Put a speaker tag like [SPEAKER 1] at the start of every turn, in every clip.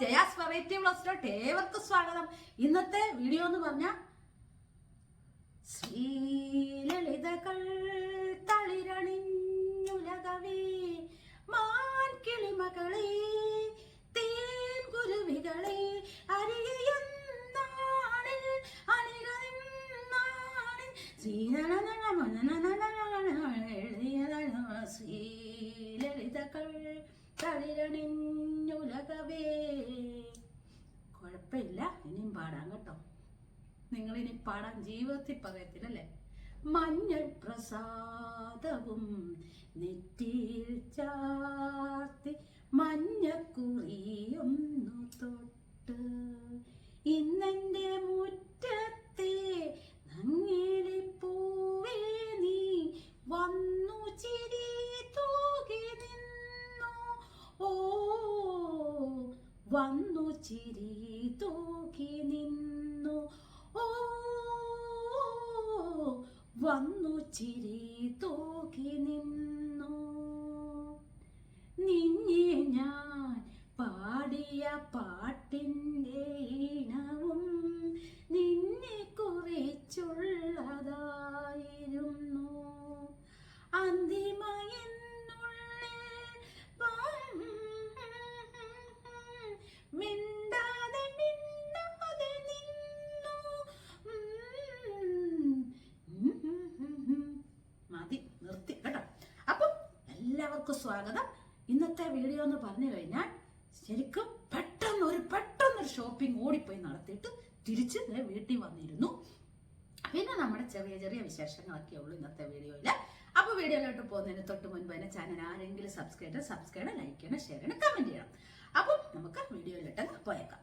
[SPEAKER 1] Jaya's variety ബ്ലോസിലോട്ട് ഏവർക്കും സ്വാഗതം. ഇന്നത്തെ വീഡിയോ എന്ന് പറഞ്ഞ ശ്രീലളിതകൾ തളിരണിഞ്ഞുലകവേ മാൻ ശ്രീലളിതകൾ തളിരണിഞ്ഞുലകവേ. കുഴപ്പമില്ല ഇനിയും പാടാം കേട്ടോ. നിങ്ങൾ ഇനി പാടാൻ ജീവിതത്തിൽ പറയത്തില്ലല്ലേ മഞ്ഞൾ പ്രസാദവും നെറ്റിയിൽ ചാർത്തി മഞ്ഞക്കുറിയൊന്നു തൊട്ട്. ഇന്നെന്റെ മുറ്റത്തെ നങ്ങിലി നീ വന്നു ചിരി. ഓ വന്നു ചിരി തൂക്കി നിന്നു. ഓ വന്നു ചിരി തൂക്കി നിന്നു. നിന്നെ ഞാൻ പാടിയ പാട്ടിന്റെ വിശേഷങ്ങളൊക്കെ ഉള്ളൂ ഇന്നത്തെ വീഡിയോയിൽ അപ്പോൾ വീഡിയോയിലോട്ട് പോകുന്നതിന് തൊട്ട് മുൻപ് തന്നെ ചാനൽ ആരെങ്കിലും സബ്സ്ക്രൈബ് സബ്സ്ക്രൈബ് ലൈക്ക് ചെയ്യണം ഷെയർ ചെയ്യണം കമന്റ് ചെയ്യണം. അപ്പം നമുക്ക് വീഡിയോയിലോട്ട് പോയേക്കാം.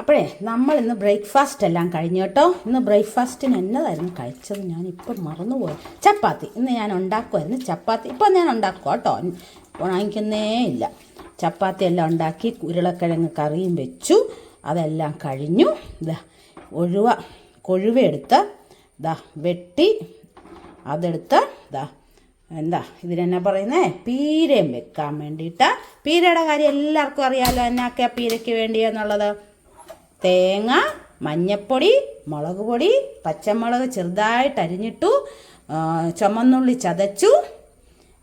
[SPEAKER 2] അപ്പോഴേ നമ്മൾ ഇന്ന് ബ്രേക്ക്ഫാസ്റ്റ് എല്ലാം കഴിഞ്ഞു കേട്ടോ. ഇന്ന് ബ്രേക്ക്ഫാസ്റ്റിന് എന്നതായിരുന്നു കഴിച്ചത്? ഞാൻ ഇപ്പം മറന്നുപോയി. ചപ്പാത്തി. ഇന്ന് ഞാൻ ഉണ്ടാക്കുമായിരുന്നു ചപ്പാത്തി. ഇപ്പം ഞാൻ ഉണ്ടാക്കുക കേട്ടോ? വാങ്ങിക്കുന്നേ ഇല്ല. ചപ്പാത്തി എല്ലാം ഉണ്ടാക്കി ഉരുളക്കിഴങ്ങ് കറിയും വെച്ചു. അതെല്ലാം കഴിഞ്ഞു. ഇതാ ഒഴുവ കൊഴുവെടുത്ത് ദാ വെട്ടി അതെടുത്ത് ദാ എന്താ ഇതിനെന്നാ പറയുന്നേ? പീരയും വെക്കാൻ വേണ്ടിയിട്ട്. പീരയുടെ കാര്യം എല്ലാവർക്കും അറിയാമല്ലോ എന്നാക്കെ പീരയ്ക്ക് വേണ്ടിയെന്നുള്ളത് തേങ്ങ മഞ്ഞപ്പൊടി മുളക് പൊടി പച്ചമുളക് ചെറുതായിട്ട് അരിഞ്ഞിട്ടു ചുമന്നുള്ളി ചതച്ചു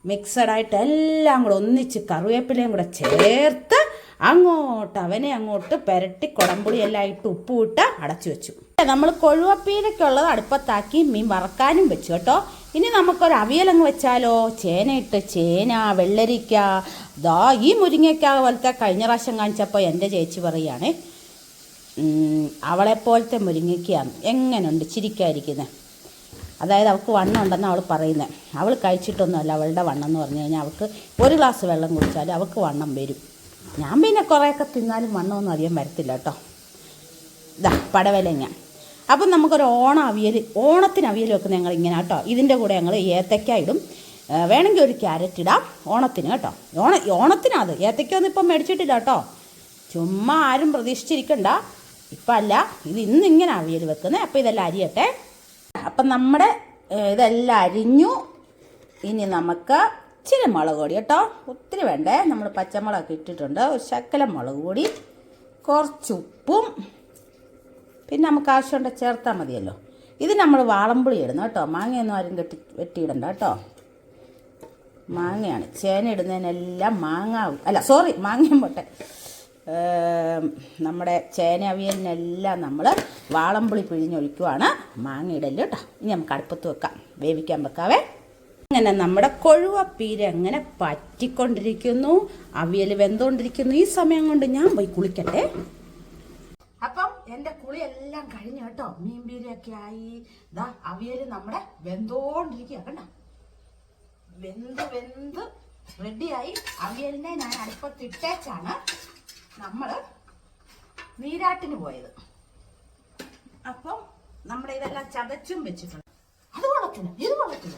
[SPEAKER 2] മിക്സഡായിട്ട് എല്ലാം കൂടെ ഒന്നിച്ച് കറിവേപ്പിലയും കൂടെ ചേർത്ത് അങ്ങോട്ട് അവനെ അങ്ങോട്ട് പെരട്ടി കുടംപുളിയെല്ലാം ഇട്ട് ഉപ്പും ഇട്ട് അടച്ചു വെച്ചു. നമ്മൾ കൊഴുവപ്പീരയ്ക്കുള്ളത് അടുപ്പത്താക്കി മീൻ വറക്കാനും വെച്ചു കേട്ടോ. ഇനി നമുക്കൊരു അവിയലങ്ങ് വെച്ചാലോ? ചേനയിട്ട് ചേന വെള്ളരിക്ക ദാ ഈ മുരിങ്ങയ്ക്ക പോലത്തെ കഴിഞ്ഞ പ്രാവശ്യം കാണിച്ചപ്പോൾ എന്റെ ചേച്ചി പറയുകയാണേ അവളെപ്പോലത്തെ മുരിങ്ങയ്ക്കയാണ് എങ്ങനെയുണ്ട് ചിരിക്കാതിരിക്കുന്നത് അതായത് അവൾക്ക് വണ്ണം ഉണ്ടെന്ന് അവൾ പറയുന്നത് അവൾ കഴിച്ചിട്ടൊന്നുമല്ല അവളുടെ വണ്ണം എന്ന് പറഞ്ഞു കഴിഞ്ഞാൽ അവൾക്ക് ഒരു ഗ്ലാസ് വെള്ളം കുടിച്ചാൽ അവൾക്ക് വണ്ണം വരും. ഞാൻ പിന്നെ കുറേയൊക്കെ തിന്നാലും വണ്ണമൊന്നും അധികം വരത്തില്ല കേട്ടോ. ഇതാ പടവലങ്ങ. അപ്പം നമുക്കൊരു ഓണ അവിയൽ ഓണത്തിന് അവിയൽ വെക്കുന്ന ഞങ്ങൾ ഇങ്ങനെ കേട്ടോ. ഇതിന്റെ കൂടെ ഞങ്ങൾ ഏത്തക്ക ഇടും. വേണമെങ്കിൽ ഒരു ക്യാരറ്റ് ഇടാം ഓണത്തിന് കേട്ടോ. ഓണ ഓണത്തിനാത് ഏത്തയ്ക്കൊന്നും ഇപ്പം മേടിച്ചിട്ടില്ല കേട്ടോ. ചുമ്മാ ആരും പ്രതീക്ഷിച്ചിരിക്കണ്ട. ഇപ്പം അല്ല ഇത് ഇന്ന് ഇങ്ങനെ അവിയൽ വെക്കുന്നത് അപ്പം ഇതെല്ലാം അരിയട്ടെ. അപ്പം നമ്മുടെ ഇതെല്ലാം അരിഞ്ഞു. ഇനി നമുക്ക് ഇച്ചിരി മുളക് പൊടി കേട്ടോ. ഒത്തിരി വേണ്ടേ. നമ്മൾ പച്ചമുളകൊക്കെ ഇട്ടിട്ടുണ്ട്. ഒരു ശക്കലം മുളക് പൊടി കുറച്ച് ഉപ്പും പിന്നെ നമുക്ക് ആവശ്യമുണ്ട് ചേർത്താൽ മതിയല്ലോ. ഇത് നമ്മൾ വാളമ്പുളി ഇടുന്നു കേട്ടോ. മാങ്ങയൊന്നും ആരും കെട്ടി വെട്ടിയിടണ്ട കേട്ടോ. മാങ്ങയാണ്. ചേന ഇടുന്നതിനെല്ലാം മാങ്ങ അല്ല സോറി മാങ്ങയും പോട്ടെ. നമ്മുടെ ചേന അവിയലിനെല്ലാം നമ്മൾ വാളമ്പുളി പിഴിഞ്ഞൊഴിക്കുവാണ് മാങ്ങ ഇടൽ കേട്ടോ. ഇനി നമുക്ക് അടുപ്പത്ത് വെക്കാം. വേവിക്കാൻ വെക്കാവേ. അങ്ങനെ നമ്മുടെ കൊഴുവപ്പീര അങ്ങനെ പറ്റിക്കൊണ്ടിരിക്കുന്നു അവിയൽ വെന്തോണ്ടിരിക്കുന്നു ഈ സമയം കൊണ്ട് ഞാൻ പോയി കുളിക്കട്ടെ.
[SPEAKER 1] അപ്പം എന്റെ കുളി എല്ലാം കഴിഞ്ഞു കേട്ടോ. മീൻ പീരയൊക്കെ ആയി. ദാ അവിയൽ നമ്മുടെ വെന്തോണ്ടിരിക്കുക കണ്ടോ? വെന്ത് വെന്ത് റെഡിയായി അവിയലിനെ ഞാൻ അടുപ്പത്തിട്ടേച്ചാണ് നമ്മൾ നീരാട്ടിന് പോയത്. അപ്പം നമ്മുടെ ഇതെല്ലാം ചതച്ചും വെച്ചിട്ടുണ്ട്. അത് കൊള്ളത്തില്ല. ഇത് കൊള്ളത്തില്ല.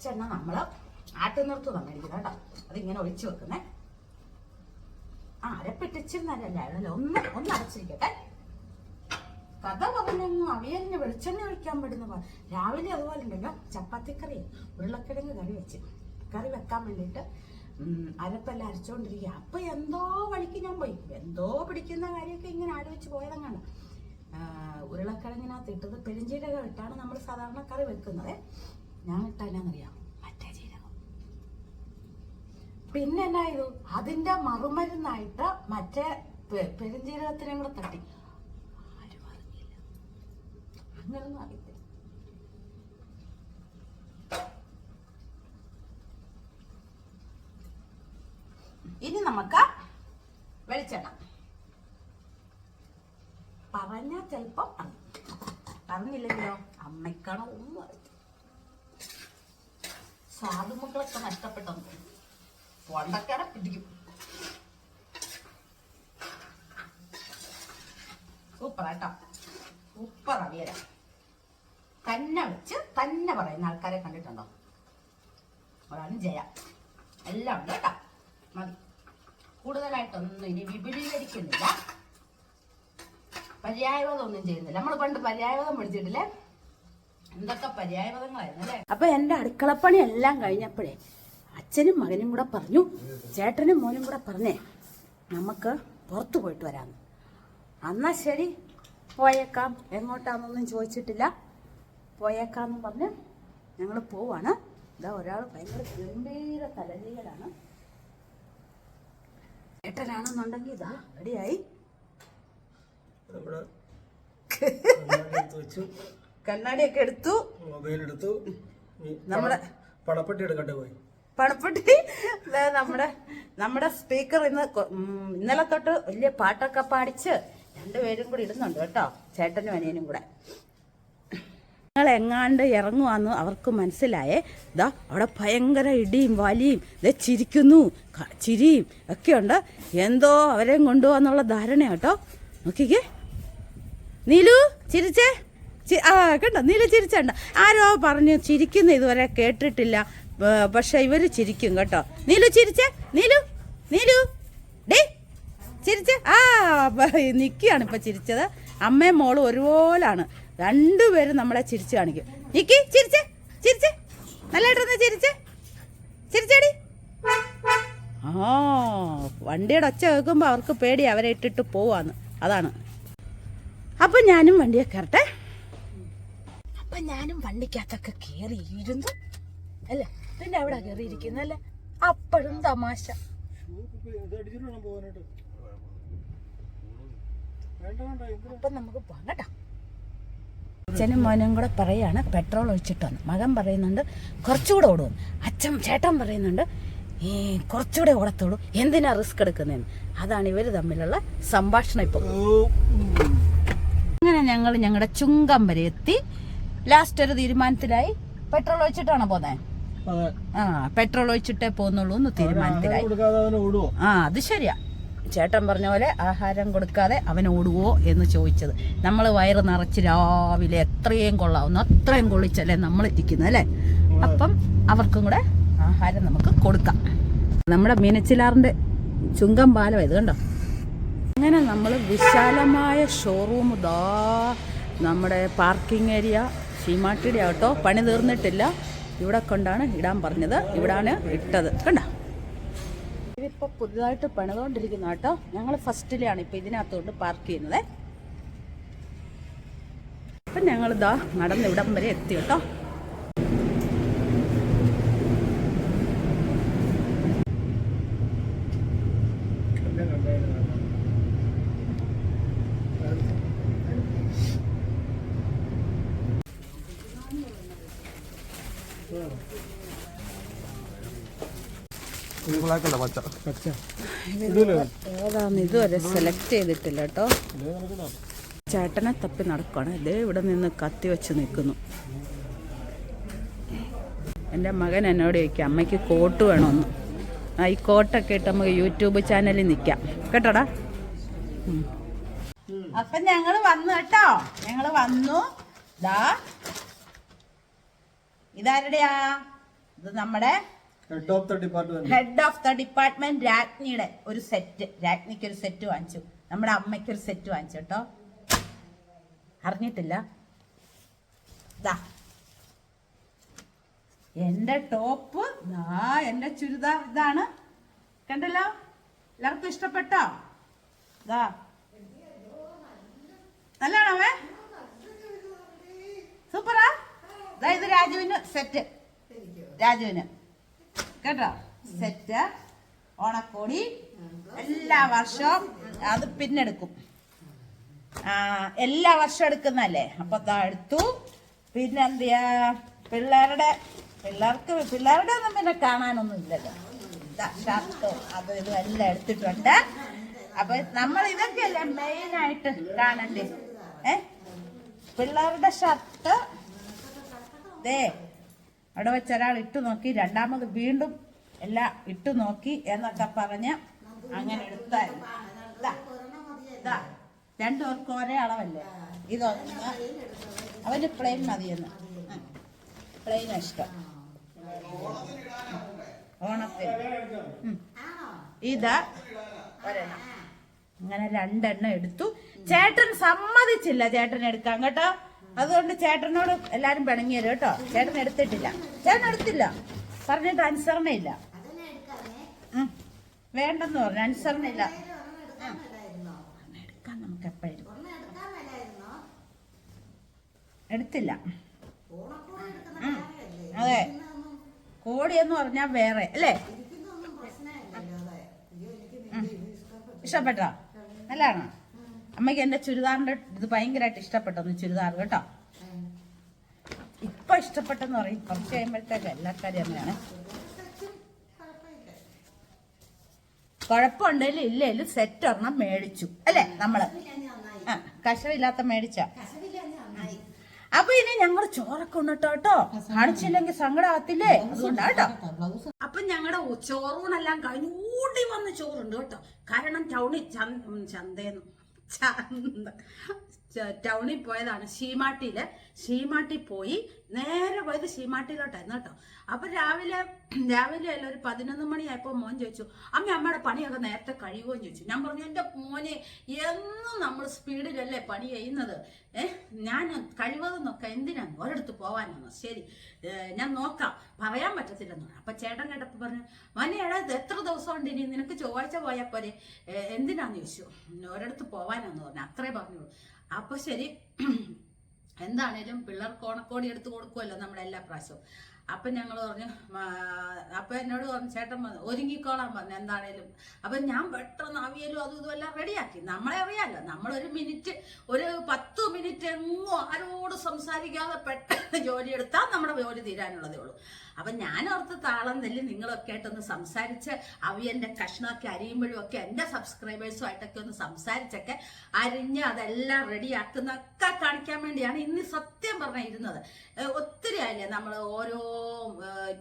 [SPEAKER 1] വെളിച്ചെണ്ണ നമ്മൾ ആട്ടുന്നിടത്ത് തന്നിരിക്കുന്നത് കേട്ടോ. അതിങ്ങനെ ഒഴിച്ചു വെക്കുന്നേ. ആ അരപ്പിട്ടിച്ചിരുന്നല്ലോ ഒന്ന് ഒന്ന് അടച്ചിരിക്കട്ടെ. കഥ പറഞ്ഞു അവിയലിന് വെളിച്ചെണ്ണ ഒഴിക്കാൻ പറ്റുന്ന രാവിലെ അതുപോലെ ഉണ്ടല്ലോ ചപ്പാത്തിക്കറി ഉരുളക്കിഴങ്ങ് കറി വെച്ച്. കറി വെക്കാൻ വേണ്ടിയിട്ട് അരപ്പെല്ലാം അരച്ചുകൊണ്ടിരിക്കുക അപ്പൊ എന്തോ വഴിക്ക് ഞാൻ പോയി. എന്തോ പിടിക്കുന്ന കാര്യമൊക്കെ ഇങ്ങനെ ആലോചിച്ച് പോയതങ്ങാണ്. ഉരുളക്കിഴങ്ങിനകത്ത് ഇട്ടത് പെരിഞ്ചീരകം ഇട്ടാണ് നമ്മൾ സാധാരണ കറി വെക്കുന്നത്. ഞാൻ ഇട്ടല്ലെന്നറിയാം മറ്റേ ജീരകം. പിന്നെ എന്നാ അതിന്റെ മറുമരുന്നായിട്ട് മറ്റേ പെ- പെരുംജീരകത്തിനെ കൂടെ തട്ടി. ആരും അറിഞ്ഞില്ല. അങ്ങനൊന്നും അറിയത്തില്ല. ഇനി നമുക്ക് വെളിച്ചെണ്ണ. പറഞ്ഞാൽ ചിലപ്പം അറിഞ്ഞില്ലെങ്കിലോ അമ്മയ്ക്കാണോ ഒന്നും അറിയില്ല സ്വാദുമക്കളൊക്കെ നഷ്ടപ്പെട്ടെന്ന്. കൊണ്ടക്കട പിടിക്കും. സൂപ്പർ കേട്ടോ സൂപ്പർ അവിയല. തന്നെ വെച്ച് തന്നെ പറയുന്ന ആൾക്കാരെ കണ്ടിട്ടുണ്ടോ? അതാണ് ജയ. എല്ലാം ഉണ്ട് കേട്ടോ. മതി. കൂടുതലായിട്ടൊന്നും ഇനി വിപുലീകരിക്കുന്നില്ല. ഒന്നും ചെയ്യുന്നില്ല. നമ്മൾ പണ്ട് പര്യായപദം പഠിച്ചിട്ടില്ലേ?
[SPEAKER 2] അപ്പൊ എന്റെ അടുക്കളപ്പണി എല്ലാം കഴിഞ്ഞപ്പോഴേ അച്ഛനും മകനും കൂടെ പറഞ്ഞു ചേട്ടനും മോനും കൂടെ പറഞ്ഞേ നമുക്ക് പുറത്തു പോയിട്ട് വരാമെന്ന് എന്നാ ശരി പോയേക്കാം. എങ്ങോട്ടാന്നൊന്നും ചോദിച്ചിട്ടില്ല. പോയേക്കാന്ന് പറഞ്ഞ് ഞങ്ങൾ പോവാണ്. ഇതാ ഒരാൾ ഭയങ്കര ഗംഭീര തലലീകലാണ് ചേട്ടനാണെന്നുണ്ടെങ്കിൽ ഇതാ റെഡിയായി.
[SPEAKER 3] വെച്ചു
[SPEAKER 2] കണ്ണാടിയൊക്കെ എടുത്തു.
[SPEAKER 3] മൊബൈൽ എടുത്തു ഇനി
[SPEAKER 2] നമ്മുടെ
[SPEAKER 3] പണപ്പെട്ടി എടുക്കട്ടെ പോയി.
[SPEAKER 2] പണപ്പെട്ടി ദേ നമ്മുടെ നമ്മുടെ സ്പീക്കർ ഇന്ന് ഇന്നലെ തൊട്ട് വലിയ പാട്ടൊക്കെ പാടിച്ച് രണ്ടുപേരും കൂടി ഇടുന്നുണ്ട് കേട്ടോ. ചേട്ടനും അനിയനും കൂടെ. ഞങ്ങൾ എങ്ങാണ്ട് ഇറങ്ങുവാന്ന് അവർക്ക് മനസ്സിലായേ. ഇതാ അവിടെ ഭയങ്കര ഇടിയും വലിയും ഇതേ ചിരിക്കുന്നു ചിരിയും ഒക്കെയുണ്ട് എന്തോ അവരെയും കൊണ്ടുപോകാന്നുള്ള ധാരണ കേട്ടോ. നോക്കിക്കേ. നീലു ചിരിച്ചേ. ആ കണ്ടോ? നീല ചിരിച്ചണ്ട ആരോ പറഞ്ഞു ചിരിക്കുന്ന ഇതുവരെ കേട്ടിട്ടില്ല. പക്ഷെ ഇവർ ചിരിക്കും കേട്ടോ. നീലു ചിരിച്ചേ? നീലു? നീലു? ഡേ ചിരിച്ച? ആ നിക്കിയാണ് ഇപ്പൊ ചിരിച്ചത്. അമ്മയും മോളും ഒരുപോലാണ്. രണ്ടുപേരും നമ്മളെ ചിരിച്ചു കാണിക്കും. നിക്കി ചിരിച്ചേ? ചിരിച്ചേ? നല്ലതായിട്ടൊന്ന് ചിരിച്ചേ? ചിരിച്ചേടി. ആ വണ്ടിയുടെ ഒച്ച കേൾക്കുമ്പോൾ അവർക്ക് പേടി അവരെ ഇട്ടിട്ട് പോവാന്ന്. അതാണ്. അപ്പൊ ഞാനും വണ്ടിയെ കയറട്ടെ. ഞാനും വണ്ടിക്കകത്തൊക്കെ കയറി ഇരുന്നു. അല്ലേ? പിന്നെ അവിടെ കയറി ഇരിക്കുന്നല്ലേ അപ്പോഴും തമാശ. അപ്പൊ നമുക്ക് അച്ഛനും മോനും കൂടെ പറയാണ് പെട്രോൾ ഒഴിച്ചിട്ടാണ് വന്നു. മകൻ പറയുന്നുണ്ട് കുറച്ചുകൂടെ ഓടും അച്ഛൻ ചേട്ടൻ പറയുന്നുണ്ട് ഈ കുറച്ചുകൂടെ ഓടത്തോളൂ. എന്തിനാ റിസ്ക് എടുക്കുന്നതെന്ന് അതാണ് ഇവർ തമ്മിലുള്ള സംഭാഷണം ഇപ്പോൾ
[SPEAKER 3] ഉം.
[SPEAKER 2] അങ്ങനെ ഞങ്ങൾ ഞങ്ങളുടെ ചുങ്കം വരെ എത്തി. ലാസ്റ്റ് ഒരു തീരുമാനത്തിലായി. പെട്രോൾ ഒഴിച്ചിട്ടാണോ പോന്നെ? ആ പെട്രോൾ ഒഴിച്ചിട്ടേ പോകുന്നുള്ളൂ എന്ന് തീരുമാനത്തിലായി. ആ അത് ശരിയാ. ചേട്ടൻ പറഞ്ഞ പോലെ ആഹാരം കൊടുക്കാതെ അവൻ ഓടുവോ എന്ന് ചോദിച്ചത്. നമ്മൾ വയറ് നിറച്ച് രാവിലെ എത്രയും കൊള്ളാവുന്നു. അത്രയും കൊള്ളിച്ചല്ലേ നമ്മൾ ഇരിക്കുന്നത് അല്ലേ? അപ്പം അവർക്കും കൂടെ ആഹാരം നമുക്ക് കൊടുക്കാം. നമ്മുടെ മീനച്ചിലാറിന്റെ ചുങ്കം പാലം ഇത് കണ്ടോ? അങ്ങനെ നമ്മൾ വിശാലമായ ഷോറൂം ദാ നമ്മുടെ പാർക്കിംഗ് ഏരിയ ശീമാട്ടിയുടെ ആട്ടോ പണി തീർന്നിട്ടില്ല. ഇവിടെ കൊണ്ടാണ് ഇടാൻ പറഞ്ഞത്. ഇവിടാണ് ഇട്ടത്. കണ്ട? ഇതിപ്പോൾ പുതുതായിട്ട് പണിതുകൊണ്ടിരിക്കുന്ന കേട്ടോ ഞങ്ങൾ ഫസ്റ്റിലാണ് ഇപ്പോൾ ഇതിനകത്തോട്ട് പാർക്ക് ചെയ്യുന്നത്. അപ്പം ഞങ്ങളിതാ നടന്ന് ഇവിടം വരെ എത്തി കേട്ടോ. ഏതാന്ന് ഇതുവരെ സെലക്ട് ചെയ്തിട്ടില്ല കേട്ടോ. ചേട്ടനെ തപ്പി നടക്കുകയാണ് ഇതേ ഇവിടെ നിന്ന് കത്തി വെച്ച് നിൽക്കുന്നു. എന്റെ മകൻ എന്നോട് ചോദിക്കാം അമ്മയ്ക്ക് കോട്ട് വേണമെന്ന് ആ ഈ കോട്ടൊക്കെ ഇട്ട് നമുക്ക് യൂട്യൂബ് ചാനലിൽ നിൽക്കാം. കേട്ടോടാ? അപ്പൊ ഞങ്ങൾ വന്നു കേട്ടോ. ഞങ്ങൾ വന്നു. ദാ. ഇതാരുടെയാ? ഇത് നമ്മുടെ
[SPEAKER 3] head of the department
[SPEAKER 2] head of the department രാജ്ഞിയുടെ ഒരു സെറ്റ് രാജ്ഞിക്ക് ഒരു സെറ്റ് വാങ്ങിച്ചു. നമ്മുടെ അമ്മയ്ക്ക് ഒരു സെറ്റ് വാങ്ങിച്ചു കേട്ടോ. അറിഞ്ഞിട്ടില്ല? ദാ. എന്റെ ടോപ്പ് ദാ എന്റെ ചുരിദാർ ഇതാണ്. കണ്ടല്ലോ? എല്ലാവർക്കും ഇഷ്ടപ്പെട്ടോ? ദാ. നല്ലതാണോ സൂപ്പറാ? ഇത് രാജുവിന് സെറ്റ് രാജുവിന്. കേട്ടോ? സെറ്റ് ഓണക്കോടി എല്ലാ വർഷവും അത് പിന്നെടുക്കും എല്ലാ വർഷവും എടുക്കുന്നല്ലേ അപ്പൊ തഴുത്തു പിന്നെ എന്ത് പിള്ളേരുടെ പിള്ളേർക്ക് പിള്ളേരുടെ ഒന്നും പിന്നെ കാണാനൊന്നും ഇല്ലല്ലോ. ഷർട്ടും അതും ഇതും എല്ലാം എടുത്തിട്ടുണ്ട്. അപ്പൊ നമ്മൾ ഇതൊക്കെയല്ലേ മെയിൻ ആയിട്ട് കാണണ്ടേ? ഏ? പിള്ളേരുടെ ഷർട്ട്. ദേ അവിടെ വെച്ച് ഒരാൾ ഇട്ടു നോക്കി രണ്ടാമത് വീണ്ടും എല്ലാം ഇട്ടു നോക്കി എന്നൊക്കെ പറഞ്ഞ് അങ്ങനെ എടുത്തായിരുന്നു. രണ്ടുപേർക്കും ഒരേ അളവല്ലേ? ഇതൊന്ന് അവന് പ്ലെയിൻ മതിയെന്ന്. പ്ലെയിൻ ഇഷ്ടം. ഓണത്തിന്. ഇത് ഒരെണ്ണം. അങ്ങനെ രണ്ടെണ്ണം എടുത്തു. ചേട്ടൻ സമ്മതിച്ചില്ല ചേട്ടൻ എടുക്കാൻ കേട്ടോ? അതുകൊണ്ട് ചേട്ടനോട് എല്ലാരും പിണങ്ങിയത് കേട്ടോ. ചേട്ടൻ എടുത്തിട്ടില്ല. ചേട്ടൻ എടുത്തില്ല. പറഞ്ഞിട്ട് അനുസരണയില്ല. വേണ്ടെന്ന് പറഞ്ഞു. അനുസരണയില്ല. എടുക്കാൻ നമുക്ക് എപ്പോഴും. എടുത്തില്ല. അതെ. കോടി എന്ന് പറഞ്ഞാൽ വേറെ. അല്ലേ? ഇഷ്ടപ്പെട്ടോ? നല്ലതാണോ? അമ്മയ്ക്ക് എന്റെ ചുരിദാറിന്റെ ഇത് ഭയങ്കരമായിട്ട് ഇഷ്ടപ്പെട്ടു ചുരിദാർ കേട്ടോ. ഇപ്പൊ ഇഷ്ടപ്പെട്ടെന്ന് പറയും. കുറച്ച് കഴിയുമ്പോഴത്തേക്ക് എല്ലാ കാര്യം അങ്ങനെയാണ്. കുഴപ്പമുണ്ടെങ്കിലും ഇല്ലേലും സെറ്റ് ഒരെണ്ണം മേടിച്ചു. അല്ലേ നമ്മൾ? ആ കഷമില്ലാത്ത മേടിച്ച. അപ്പൊ ഇനി ഞങ്ങൾ ചോറൊക്കെ ഉണ്ടോ കേട്ടോ. കാണിച്ചില്ലെങ്കിൽ സങ്കടമാകത്തില്ലേ അതുകൊണ്ടാ കേട്ടോ. അപ്പൊ ഞങ്ങളുടെ ചോറൂണെല്ലാം കഴിഞ്ഞ് ഓടി വന്ന് ചോറുണ്ട് കേട്ടോ. കാരണം ടൗണിൽ ചന്ത ഉം, 真的 ടൗണിൽ പോയതാണ് ശീമാട്ടിയിൽ. ശീമാട്ടി പോയി നേരെ പോയത് ശീമാട്ടിയിലോട്ടായിരുന്നു കേട്ടോ. അപ്പൊ രാവിലെ രാവിലെ അല്ല ഒരു പതിനൊന്ന് മണിയായപ്പോ മോൻ ചോദിച്ചു അമ്മ അമ്മയുടെ പണിയൊക്കെ നേരത്തെ കഴിയുമോ എന്ന് ചോദിച്ചു. ഞാൻ പറഞ്ഞു എന്റെ മോനെ എന്നും നമ്മൾ സ്പീഡിലല്ലേ പണി ചെയ്യുന്നത്? ഏഹ് ഞാൻ കഴിവതെന്നൊക്കെ നോക്കാം എന്തിനാണ് ഒരിടത്ത് പോവാനാണ്? ശരി ഞാൻ നോക്കാം. പറയാൻ പറ്റത്തില്ലെന്ന് പറഞ്ഞു. അപ്പൊ ചേട്ടൻ കേട്ടപ്പോ പറഞ്ഞു മോനെ എടാ എത്ര ദിവസം ഉണ്ട് ഇനി? നിനക്ക് ചൊവ്വാഴ്ച പോയാൽ പോരെ. എന്തിനാന്ന് ചോദിച്ചു. ഒരിടത്ത് പോവാനാന്ന് പറഞ്ഞു. അത്രേ പറഞ്ഞോളൂ അപ്പൊ ശരി. എന്താണേലും പിള്ളേർക്ക് ഓണക്കോടി എടുത്തു കൊടുക്കുമല്ലോ നമ്മളെല്ലാ പ്രാവശ്യവും. അപ്പൊ ഞങ്ങൾ പറഞ്ഞു "മാ, അപ്പൊ എന്നോട് പറഞ്ഞു ചേട്ടൻ വന്നു ഒരുങ്ങിക്കോളാൻ പറഞ്ഞു എന്താണേലും. അപ്പൊ ഞാൻ പെട്ടെന്ന് അവിയലും അതും ഇതും എല്ലാം റെഡിയാക്കി. നമ്മളെ അറിയാലോ നമ്മളൊരു മിനിറ്റ് ഒരു പത്ത് മിനിറ്റ് എങ്ങോ ആരോട് സംസാരിക്കാതെ പെട്ടെന്ന് ജോലി എടുത്താൽ നമ്മുടെ ജോലി തീരാനുള്ളതേ ഉള്ളൂ. അപ്പൊ ഞാൻ ഓർത്ത് താളം തല്ലി നിങ്ങളൊക്കെ ആയിട്ടൊന്ന് സംസാരിച്ച് അവിയന്റെ കഷ്ണമൊക്കെ അരിയുമ്പോഴും ഒക്കെ എന്റെ സബ്സ്ക്രൈബേഴ്സുമായിട്ടൊക്കെ ഒന്ന് സംസാരിച്ചൊക്കെ അരിഞ്ഞ് അതെല്ലാം റെഡിയാക്കുന്നൊക്കെ കാണിക്കാൻ വേണ്ടിയാണ് ഇന്ന് സത്യം പറഞ്ഞിരുന്നത്. ഒത്തിരി ആയില്ലേ നമ്മൾ ഓരോ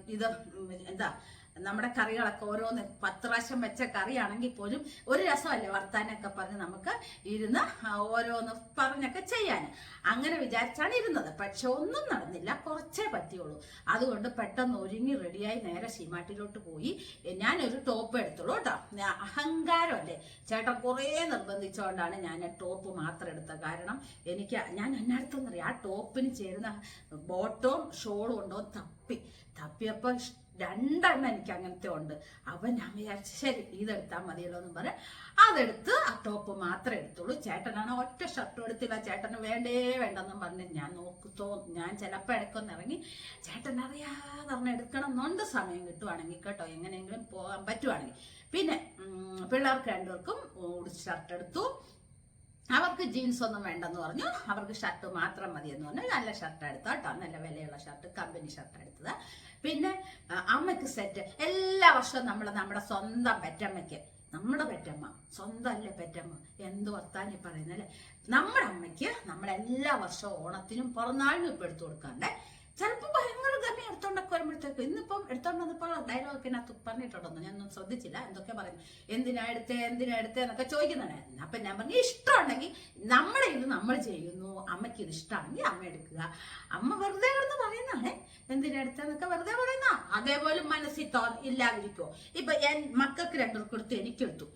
[SPEAKER 2] ഇത് എന്താ നമ്മുടെ കറികളൊക്കെ ഓരോന്ന് പത്ത് പ്രാവശ്യം വെച്ച കറിയാണെങ്കിൽ പോലും ഒരു രസമല്ലേ വർത്താനൊക്കെ പറഞ്ഞ് നമുക്ക് ഇരുന്ന് ഓരോന്ന് പറഞ്ഞൊക്കെ ചെയ്യാൻ. അങ്ങനെ വിചാരിച്ചാണ് ഇരുന്നത്. പക്ഷെ ഒന്നും നടന്നില്ല. കുറച്ചേ പറ്റിയുള്ളൂ. അതുകൊണ്ട് പെട്ടെന്ന് ഒരുങ്ങി റെഡിയായി നേരെ ശീമാട്ടിലോട്ട് പോയി. ഞാനൊരു ടോപ്പ് എടുത്തുള്ളൂ കേട്ടോ. അഹങ്കാരമല്ലേ? ചേട്ടൻ കുറേ നിർബന്ധിച്ചുകൊണ്ടാണ് ഞാൻ ടോപ്പ് മാത്രം എടുത്തത്. കാരണം എനിക്ക് ഞാൻ എന്നടുത്തൊന്നറിയാം? ആ ടോപ്പിന് ചേരുന്ന ബോട്ടവും ഷോളും ഉണ്ടോ തപ്പി. തപ്പിയപ്പോൾ രണ്ടെണ്ണം എനിക്ക് അങ്ങനത്തെ ഉണ്ട്. അപ്പൊ ഞാൻ വിചാരിച്ചു ശരി ഇതെടുത്താൽ മതിയല്ലോ എന്ന് പറയാം അതെടുത്ത് ആ ടോപ്പ് മാത്രമേ എടുത്തുള്ളൂ. ചേട്ടനാണ് ഒറ്റ ഷർട്ടും എടുത്തില്ല. ചേട്ടന് വേണ്ടേ വേണ്ടെന്നും പറഞ്ഞ് ഞാൻ നോക്കുത്തോ ഞാൻ ചിലപ്പോൾ ഇടയ്ക്കൊന്ന് ഇറങ്ങി ചേട്ടൻ അറിയാതെ പറഞ്ഞ് എടുക്കണം. എന്നുണ്ട് സമയം കിട്ടുവാണെങ്കിൽ കേട്ടോ എങ്ങനെയെങ്കിലും പോകാൻ പറ്റുവാണെങ്കിൽ. പിന്നെ പിള്ളേർക്ക് രണ്ടുപേർക്കും ഷർട്ട് എടുത്തു. അവർക്ക് ജീൻസ് ഒന്നും വേണ്ടെന്ന് പറഞ്ഞു. അവർക്ക് ഷർട്ട് മാത്രം മതി എന്ന് പറഞ്ഞു. നല്ല ഷർട്ട് എടുത്തു കേട്ടോ. നല്ല വിലയുള്ള ഷർട്ട് കമ്പനി ഷർട്ട് എടുത്തത്. പിന്നെ അമ്മയ്ക്ക് സെറ്റ് എല്ലാ വർഷവും നമ്മൾ നമ്മുടെ സ്വന്തം പെറ്റമ്മയ്ക്ക് നമ്മുടെ പെറ്റമ്മ സ്വന്തം അല്ലേ പെറ്റമ്മ? എന്ത് വർത്താനി പറയുന്നത് നമ്മുടെ അമ്മയ്ക്ക് നമ്മൾ എല്ലാ വർഷവും ഓണത്തിനും പിറന്നാളിനും ഇപ്പം എടുത്തു കൊടുക്കാണ്ട് ചിലപ്പോൾ ഭയങ്കര ഗമി എടുത്തോണ്ടൊക്കെ വരുമ്പോഴത്തേക്കും ഇന്നിപ്പം എടുത്തോണ്ട് വന്നപ്പോൾ ഡയലോഗ് ഡയലോഗിനകത്ത് പറഞ്ഞിട്ടുണ്ടെന്ന്. ഞാനൊന്നും ശ്രദ്ധിച്ചില്ല. എന്തൊക്കെ പറയുന്നു. എന്തിനാ എടുത്തേ? എന്തിനാ എടുത്തേ എന്നൊക്കെ ചോദിക്കുന്നതാണ്. അപ്പൊ ഞാൻ പറഞ്ഞു ഇഷ്ടമുണ്ടെങ്കിൽ നമ്മുടെ ഇത് നമ്മൾ ചെയ്യുന്നു. അമ്മയ്ക്ക് ഇത് ഇഷ്ടമാണെങ്കിൽ അമ്മ എടുക്കുക. അമ്മ വെറുതെ കിടന്ന് പറയുന്നതാണേ. എന്തിനാ എടുത്തെന്നൊക്കെ വെറുതെ പറയുന്ന അതേപോലെ മനസ്സിൽ തോ ഇല്ലാതിരിക്കുമോ ഇപ്പൊ ഞാൻ മക്കൾക്ക് രണ്ടുപേർക്ക് എടുത്തു എനിക്കെടുത്തു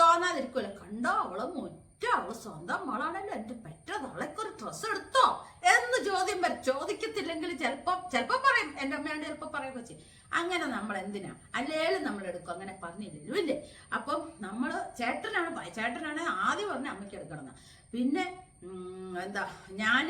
[SPEAKER 2] തോന്നാതിരിക്കുമല്ലോ കണ്ടോ? അവളെ മുറ്റ അവൾ സ്വന്തം മോളാണല്ലോ. എന്റെ പറ്റോ അവളൊക്കെ ഒരു ഡ്രസ്സ് എടുത്തോ? എന്ന് ചോദ്യം വരും ചോദിക്കത്തില്ലെങ്കിൽ ചിലപ്പോ ചിലപ്പോ പറയും എന്റെ അമ്മയോട് ചിലപ്പോ പറയുക ചെയ്യും അങ്ങനെ നമ്മൾ എന്തിനാ? അല്ലേലും നമ്മൾ എടുക്കും. അങ്ങനെ പറഞ്ഞില്ലല്ലോ ഇല്ലേ? അപ്പം നമ്മൾ ചേട്ടനാണ് ചേട്ടനാണ് ആദ്യം പറഞ്ഞ അമ്മയ്ക്ക് എടുക്കണം പിന്നെ എന്താ ഞാൻ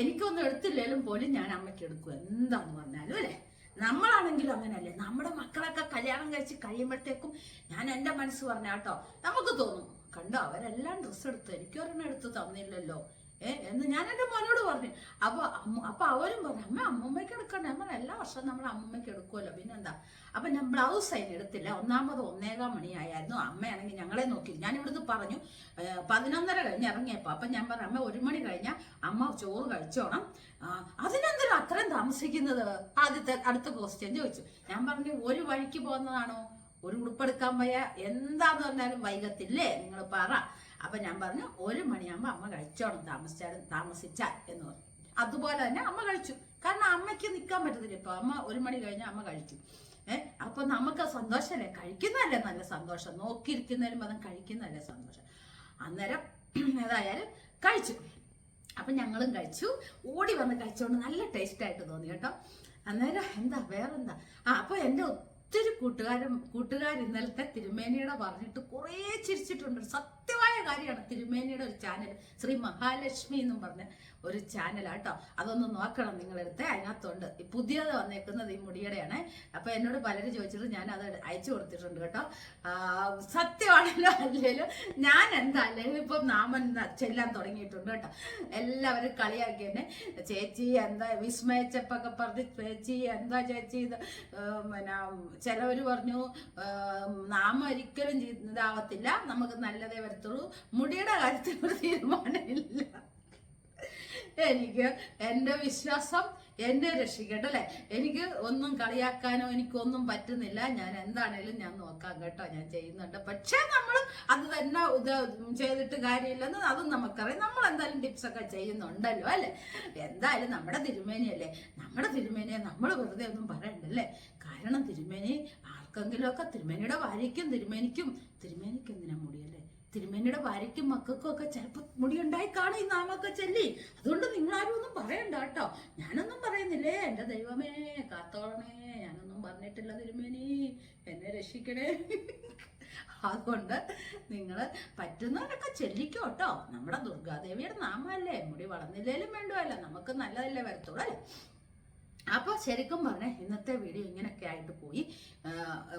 [SPEAKER 2] എനിക്കൊന്നും എടുത്തില്ലേലും പോലും ഞാൻ അമ്മയ്ക്ക് എടുക്കും. എന്താന്ന് പറഞ്ഞാലും അല്ലേ? നമ്മളാണെങ്കിലും അങ്ങനെയല്ലേ. നമ്മുടെ മക്കളൊക്കെ കല്യാണം കഴിച്ച് കഴിയുമ്പോഴത്തേക്കും ഞാൻ എന്റെ മനസ്സ് പറഞ്ഞാട്ടോ നമുക്ക് തോന്നും കണ്ടോ അവരെല്ലാം ഡ്രസ്സ് എടുത്തു എനിക്കൊരെണ്ണം എടുത്ത് തന്നില്ലല്ലോ. എന്ന് ഞാൻ എന്റെ മോനോട് പറഞ്ഞു. അപ്പൊ അമ്മ- അപ്പൊ അവരും പറഞ്ഞു അമ്മ അമ്മൂമ്മയ്ക്ക് എടുക്കണ്ടേ. അമ്മ എല്ലാ വർഷവും നമ്മൾ അമ്മൂമ്മയ്ക്ക് എടുക്കുമല്ലോ പിന്നെന്താ അപ്പൊ ഞാൻ ബ്ലൗസ് അതിന് എടുത്തില്ല. ഒന്നാമത് ഒന്നേകാം മണിയായിരുന്നു. അമ്മയാണെങ്കിൽ ഞങ്ങളെ നോക്കി. ഞാൻ ഇവിടുന്ന് പറഞ്ഞു പതിനൊന്നര കഴിഞ്ഞ് ഇറങ്ങിയപ്പോ അപ്പൊ ഞാൻ പറഞ്ഞു അമ്മ ഒരു മണി കഴിഞ്ഞാൽ അമ്മ ചോറ് കഴിച്ചോണം. അതിനെന്തിനാ അത്രയും താമസിക്കുന്നത്? ആദ്യത്തെ അടുത്ത ക്വസ്റ്റ്യൻ ചോദിച്ചു. ഞാൻ പറഞ്ഞു ഒരു വഴിക്ക് പോകുന്നതാണോ? ഒരു ഉടുപ്പെടുക്കാൻ പോയാൽ എന്താന്ന് പറഞ്ഞാലും വൈകത്തില്ലേ? നിങ്ങൾ പറ. അപ്പൊ ഞാൻ പറഞ്ഞു ഒരു മണിയാകുമ്പോ അമ്മ കഴിച്ചോണം താമസിച്ചാലും താമസിച്ചാൽ എന്ന് പറഞ്ഞു. അതുപോലെ തന്നെ അമ്മ കഴിച്ചു. കാരണം അമ്മയ്ക്ക് നിൽക്കാൻ പറ്റത്തില്ല ഇപ്പൊ. അമ്മ ഒരു മണി കഴിഞ്ഞാൽ അമ്മ കഴിച്ചു. ഏഹ് അപ്പൊ നമുക്ക് സന്തോഷമല്ലേ? കഴിക്കുന്നതല്ലേ നല്ല സന്തോഷം. നോക്കിയിരിക്കുന്നതിലും പദം കഴിക്കുന്നതല്ലേ സന്തോഷം. അന്നേരം ഏതായാലും കഴിച്ചു. അപ്പൊ ഞങ്ങളും കഴിച്ചു. ഓടി വന്ന് കഴിച്ചോണ്ട് നല്ല ടേസ്റ്റ് ആയിട്ട് തോന്നി കേട്ടോ. അന്നേരം എന്താ വേറെന്താ? ആ അപ്പൊ എന്റെ ഒത്തിരി കൂട്ടുകാരും കൂട്ടുകാർ ഇന്നലത്തെ തിരുമേനിയുടെ പറഞ്ഞിട്ട് കുറേ ചിരിച്ചിട്ടുണ്ട്. ഒരു സത്യമായ കാര്യമാണ് തിരുമേനിയുടെ ഒരു ചാനൽ ശ്രീ മഹാലക്ഷ്മി എന്നും പറഞ്ഞ ഒരു ചാനലാട്ടോ അതൊന്ന് നോക്കണം നിങ്ങളെടുത്ത്. അതിനകത്തുണ്ട്. ഈ പുതിയത് വന്നേക്കുന്നത് ഈ മുടിയുടെയാണ്. അപ്പൊ എന്നോട് പലരും ചോദിച്ചിട്ട് ഞാൻ അത് അയച്ചു കൊടുത്തിട്ടുണ്ട് കേട്ടോ. സത്യമാണല്ലോ അല്ലെങ്കിലും ഞാൻ എന്താ അല്ലെങ്കിൽ ഇപ്പം നാമൻ ചെല്ലാൻ തുടങ്ങിയിട്ടുണ്ട് കേട്ടോ. എല്ലാവരും കളിയാക്കി തന്നെ ചേച്ചി എന്താ വിസ്മയിച്ചപ്പൊക്കെ പറഞ്ഞ് ചേച്ചി എന്താ ചേച്ചി പിന്നെ ചിലവര് പറഞ്ഞു നാമം ഒരിക്കലും ഇതാവത്തില്ല. നമുക്ക് നല്ലതേ വരത്തുള്ളൂ മുടിയുടെ കാര്യത്തിൽ ഒരു തീരുമാനമില്ല. എനിക്ക് എന്റെ വിശ്വാസം എന്നെ രക്ഷിക്കട്ടെ അല്ലെ? എനിക്ക് ഒന്നും കളിയാക്കാനോ എനിക്കൊന്നും പറ്റുന്നില്ല. ഞാൻ എന്താണേലും ഞാൻ നോക്കാം കേട്ടോ. ഞാൻ ചെയ്യുന്നുണ്ട്. പക്ഷേ നമ്മൾ അത് തന്നെ ഇത് ചെയ്തിട്ട് കാര്യമില്ലെന്ന് അതും നമുക്കറിയാം. നമ്മൾ എന്തായാലും ടിപ്സ് ഒക്കെ ചെയ്യുന്നുണ്ടല്ലോ അല്ലെ? എന്തായാലും നമ്മുടെ തിരുമേനിയല്ലേ? നമ്മുടെ തിരുമേനിയെ നമ്മൾ വെറുതെ ഒന്നും പറയണ്ടല്ലേ കാരണം തിരുമേനി ആർക്കെങ്കിലുമൊക്കെ തിരുമേനിയുടെ ഭാര്യയ്ക്കും തിരുമേനിക്കും. തിരുമേനിക്ക് എന്തിനാ മുടിയല്ലേ? തിരുമേനിയുടെ ഭാര്യയ്ക്കും മക്കൾക്കും ഒക്കെ ചിലപ്പോൾ മുടിയുണ്ടായി കാണും ഈ നാമൊക്കെ ചെല്ലി. അതുകൊണ്ട് നിങ്ങളാരും ഒന്നും പറയണ്ട കേട്ടോ. ഞാനൊന്നും പറയുന്നില്ലേ? എന്റെ ദൈവമേ കാത്തോളണേ. ഞാനൊന്നും പറഞ്ഞിട്ടില്ല തിരുമേനി. എന്നെ രക്ഷിക്കണേ. അതുകൊണ്ട് നിങ്ങൾ പറ്റുന്നവരൊക്കെ ചെല്ലിക്കോ കേട്ടോ നമ്മുടെ ദുർഗാദേവിയുടെ നാമല്ലേ മുടി വളർന്നില്ലേലും വേണ്ടുമല്ലോ നമുക്ക് നല്ലതല്ലേ വരത്തുള്ളൂ അല്ലേ? അപ്പോൾ ശരിക്കും പറഞ്ഞ ഇന്നത്തെ വീഡിയോ ഇങ്ങനെയൊക്കെ ആയിട്ട് പോയി.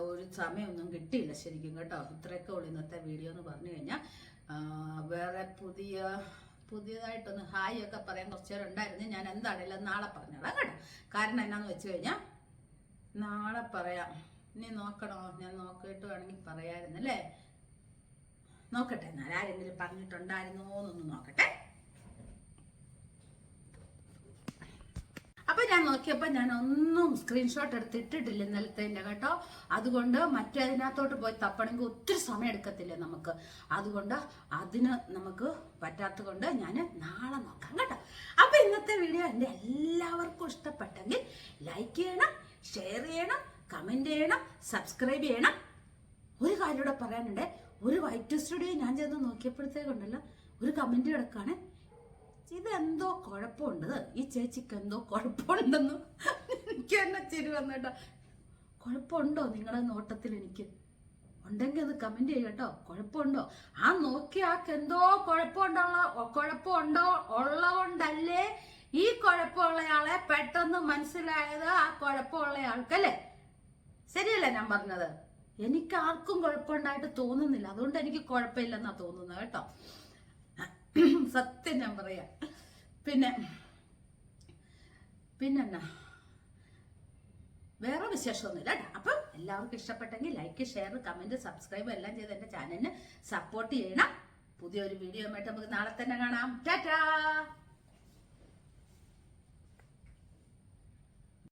[SPEAKER 2] ഒരു സമയമൊന്നും കിട്ടിയില്ല ശരിക്കും കേട്ടോ. ഇത്രയൊക്കെ ഉള്ളൂ ഇന്നത്തെ വീഡിയോ എന്ന് പറഞ്ഞു കഴിഞ്ഞാൽ വേറെ പുതിയ പുതിയതായിട്ടൊന്ന് ഹായ് ഒക്കെ പറയാൻ കുറച്ച് നേരം ഉണ്ടായിരുന്നു. ഞാൻ എന്താണേലും നാളെ പറഞ്ഞോളാം കേട്ടോ. കാരണം എന്നാന്ന് വെച്ച് കഴിഞ്ഞാൽ നാളെ പറയാം. ഇനി നോക്കണോ? ഞാൻ നോക്കിയിട്ട് വേണമെങ്കിൽ പറയാമായിരുന്നു അല്ലേ? നോക്കട്ടെ എന്നാൽ ആരെങ്കിലും പറഞ്ഞിട്ടുണ്ടായിരുന്നോ എന്നൊന്ന് നോക്കട്ടെ. അപ്പൊ ഞാൻ നോക്കിയപ്പോൾ ഞാൻ ഒന്നും സ്ക്രീൻഷോട്ട് എടുത്ത് ഇട്ടിട്ടില്ല കേട്ടോ. അതുകൊണ്ട് മറ്റേതിനകത്തോട്ട് പോയി തപ്പണമെങ്കിൽ ഒത്തിരി സമയം എടുക്കത്തില്ല നമുക്ക്? അതുകൊണ്ട് അതിന് നമുക്ക് പറ്റാത്തത് കൊണ്ട് ഞാൻ നാളെ നോക്കാം കേട്ടോ. അപ്പൊ ഇന്നത്തെ വീഡിയോ എന്റെ എല്ലാവർക്കും ഇഷ്ടപ്പെട്ടെങ്കിൽ ലൈക്ക് ചെയ്യണം ഷെയർ ചെയ്യണം കമന്റ് ചെയ്യണം സബ്സ്ക്രൈബ് ചെയ്യണം. ഒരു കാര്യം കൂടെ പറയാനുണ്ട്. ഒരു വൈറ്റ് സ്റ്റുഡിയോ ഞാൻ ചെന്ന് നോക്കിയപ്പോഴത്തേക്കുണ്ടല്ലോ ഒരു കമന്റ് കിടക്കാണ് ഇതെന്തോ കുഴപ്പമുണ്ട്. ഈ ചേച്ചിക്ക് എന്തോ കുഴപ്പമുണ്ടെന്ന് എനിക്ക് തന്നെ ചിരി വന്നേട്ടോ കുഴപ്പമുണ്ടോ നിങ്ങളുടെ നോട്ടത്തിൽ എനിക്ക്? ഉണ്ടെങ്കിൽ അത് കമന്റ് ചെയ്യട്ടോ കുഴപ്പമുണ്ടോ? ആ നോക്കി ആക്ക് എന്തോ കുഴപ്പമുണ്ടോ കുഴപ്പമുണ്ടോ ഉള്ളതുകൊണ്ടല്ലേ ഈ കുഴപ്പമുള്ളയാളെ പെട്ടെന്ന് മനസ്സിലായത് ആ കുഴപ്പമുള്ള ആൾക്കല്ലേ? ശരിയല്ലേ ഞാൻ പറഞ്ഞത്? എനിക്ക് ആർക്കും കുഴപ്പമുണ്ടായിട്ട് തോന്നുന്നില്ല. അതുകൊണ്ട് എനിക്ക് കുഴപ്പമില്ലെന്നാ തോന്നുന്നത് കേട്ടോ. സത്യം ഞാൻ പറയാ. പിന്നെ പിന്നെന്നാ? വേറെ വിശേഷമൊന്നുമില്ല കേട്ടോ. അപ്പം എല്ലാവർക്കും ഇഷ്ടപ്പെട്ടെങ്കിൽ ലൈക്ക് ഷെയർ കമന്റ് സബ്സ്ക്രൈബ് എല്ലാം ചെയ്ത് എന്റെ ചാനലിന് സപ്പോർട്ട് ചെയ്യണം. പുതിയൊരു വീഡിയോ ആയിട്ട് നമുക്ക് നാളെ തന്നെ കാണാം. ടാറ്റാ!